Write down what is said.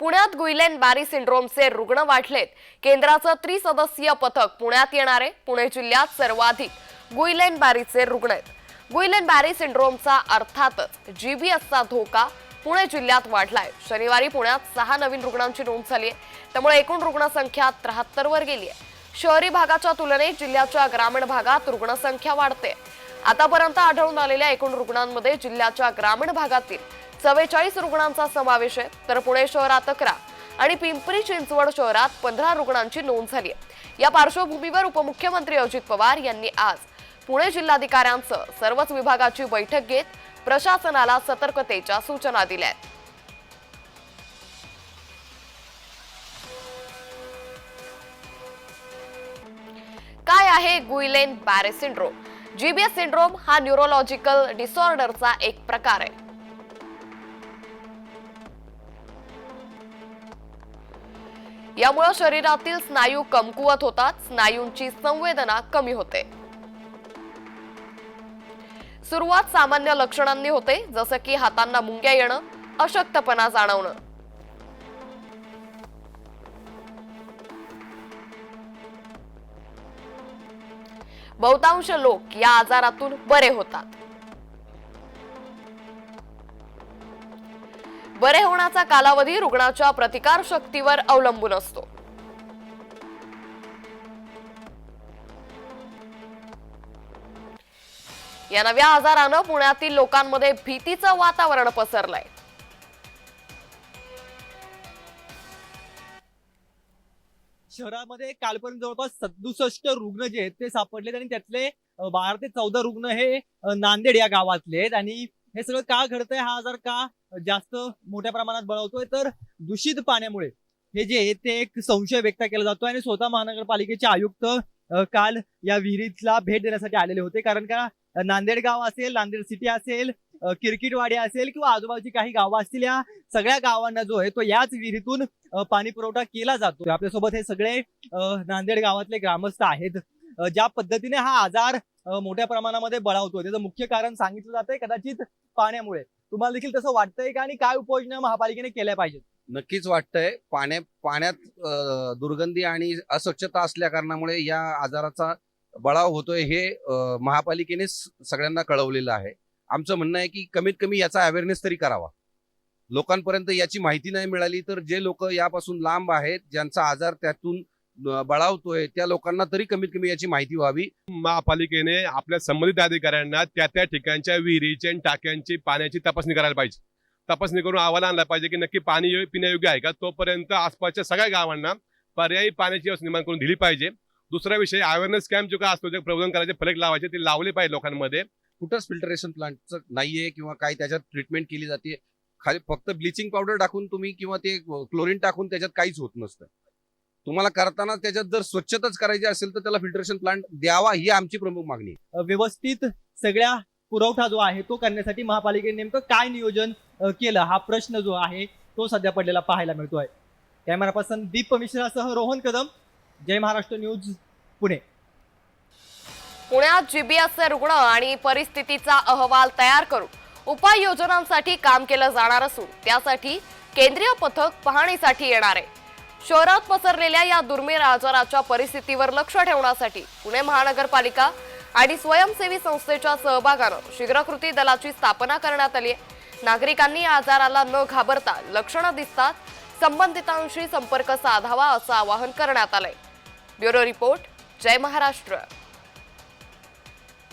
पुण्यात गुईलेन बॅरी सिंड्रोमचे रुग्ण वाढलेत. केंद्राचं त्रिसदस्यीय पथक पुण्यात येणारे पुणे जिल्ह्यात सर्वाधिक गुईलेन बॅरीचे रुग्ण आहेत. गुईलेन बॅरी सिंड्रोमचा अर्थातच जीबीएसचा धोका पुणे जिल्ह्यात वाढलाय. शनिवारी पुण्यात सहा नवीन रुग्णांची नोंद झाली आहे. त्यामुळे एकूण रुग्णसंख्या त्र्याहत्तर वर गेली आहे. शहरी भागाच्या तुलनेत जिल्ह्याच्या ग्रामीण भागात रुग्णसंख्या वाढते. आतापर्यंत आढळून आलेल्या एकूण रुग्णांमध्ये जिल्ह्याच्या ग्रामीण भागातील चव्वेचाळीस रुग्णांचा समावेश आहे. तर पुणे शहरात अकरा आणि पिंपरी चिंचवड शहरात पंधरा रुग्णांची नोंद झाली आहे. या पार्श्वभूमीवर उपमुख्यमंत्री अजित पवार यांनी आज पुणे जिल्हाधिकाऱ्यांसह सर्वच विभागाची बैठक घेत प्रशासनाला सतर्कतेच्या सूचना दिल्या आहेत. काय आहे Guillain Barre syndrome? GBS syndrome हा न्यूरोलॉजिकल डिसऑर्डरचा एक प्रकार आहे. यामुळे शरीरातील स्नायू कमकुवत होतात. स्नायूंची संवेदना कमी होते. सुरुवात सामान्य लक्षणांनी होते जसं की हातांना मुंग्या येणं अशक्तपणा जाणवणं. बहुतांश लोक या आजारातून बरे होतात. बरे होण्याचा कालावधी रुग्णाच्या प्रतिकार शक्तीवर अवलंबून असतो. या नव्या आजारानं पुण्यातील लोकांमध्ये भीतीचं वातावरण पसरलंय. शहरामध्ये कालपर्यंत जवळपास सदुसष्ट रुग्ण जे आहेत ते सापडलेत आणि त्यातले बारा ते चौदा रुग्ण हे नांदेड या गावातले आहेत. आणि हे सगळं का घडतंय? हा आजार का जास्त मोठ्या प्रमाणात बळवतोय? तर दूषित पाण्यामुळे. हे जे आहे ते एक संशय व्यक्त केला जातोय आणि स्वतः महानगरपालिकेचे आयुक्त काल या विहिरीतला भेट देण्यासाठी आलेले होते. कारण का नांदेड गाव असेल नांदेड सिटी असेल किरकिटवाडी असेल किंवा आजूबाजूची काही गावं असतील या सगळ्या गावांना जो आहे तो याच विहिरीतून पाणी पुरवठा केला जातो. आपल्यासोबत हे सगळे नांदेड गावातले ग्रामस्थ आहेत ज्या पद्धतीने हा आजार मोठ्या प्रमाणामध्ये बळावतो त्याचं मुख्य कारण सांगितलं जातंय. कदाचित पाण्यामुळे. तुम्हाला देखील तसं वाटतंय का? आणि काय उपाययोजना महापालिकेने केल्या पाहिजेत? नक्कीच वाटतंय. पाण्या पाण्यात दुर्गंधी आणि अस्वच्छता असल्या कारणामुळे या आजाराचा बळाव होतोय हे महापालिकेने सगळ्यांना कळवलेलं आहे. आमचं म्हणणं आहे की कमीत कमी याचा अवेअरनेस तरी करावा. लोकांपर्यंत याची माहिती नाही मिळाली तर जे लोक यापासून लांब आहेत ज्यांचा आजार त्यातून बळावतोय त्या लोकांना तरी कमीत कमी याची माहिती व्हावी. महापालिकेने आपल्या संबंधित अधिकाऱ्यांना त्या त्या ठिकाणच्या विहिरीची आणि टाक्यांची पाण्याची तपासणी करायला पाहिजे. तपासणी करून अहवाल आणला पाहिजे की नक्की पाणी पिण्यायोग्य आहे का? तोपर्यंत आसपासच्या सगळ्या गावांना पर्यायी पाण्याची व्यवस्था निर्माण करून दिली पाहिजे. दुसरा विषय अवेअरनेस कॅम्प जो काय असतो जे प्रबोधन करायचे फलक लावायचे ते लावले पाहिजे लोकांमध्ये. कुठंच फिल्टरेशन प्लांटचं नाहीये किंवा काही त्याच्यात ट्रीटमेंट केली जाते. खाली फक्त ब्लिचिंग पावडर टाकून तुम्ही किंवा ते क्लोरीन टाकून त्याच्यात काहीच होत नसतं. तुम्हाला करताना त्याच्यात जर स्वच्छताच करायची असेल तर त्याला फिल्टरेशन प्लांट द्यावा ही आमची प्रमुख मागणी आहे. व्यवस्थित सगळ्या पुरवठा जो आहे तो करण्यासाठी महापालिकेने नेमकं काय नियोजन केलं हा प्रश्न जो आहे तो सध्या पडलेला पाहायला मिळतोय. कॅमेरा पर्सन दीप मिश्रासह रोहन कदम जय महाराष्ट्र न्यूज पुणे. पुण्यात जीबीएसचे रुग्ण आणि परिस्थितीचा अहवाल तयार करून उपाययोजनांसाठी काम केलं जाणार असून त्यासाठी केंद्रीय पथक पाहणीसाठी येणार आहे. शहरात पसरलेल्या या दुर्मिळ आजाराच्या परिस्थितीवर लक्ष ठेवण्यासाठी पुणे महानगरपालिका आणि स्वयंसेवी संस्थेच्या सहभागानं शीघ्रकृती दलाची स्थापना करण्यात आली आहे. नागरिकांनी आजाराला न घाबरता लक्षणं दिसतात संबंधितांशी संपर्क साधावा असं आवाहन करण्यात आलंय. Bureau report Jai Maharashtra.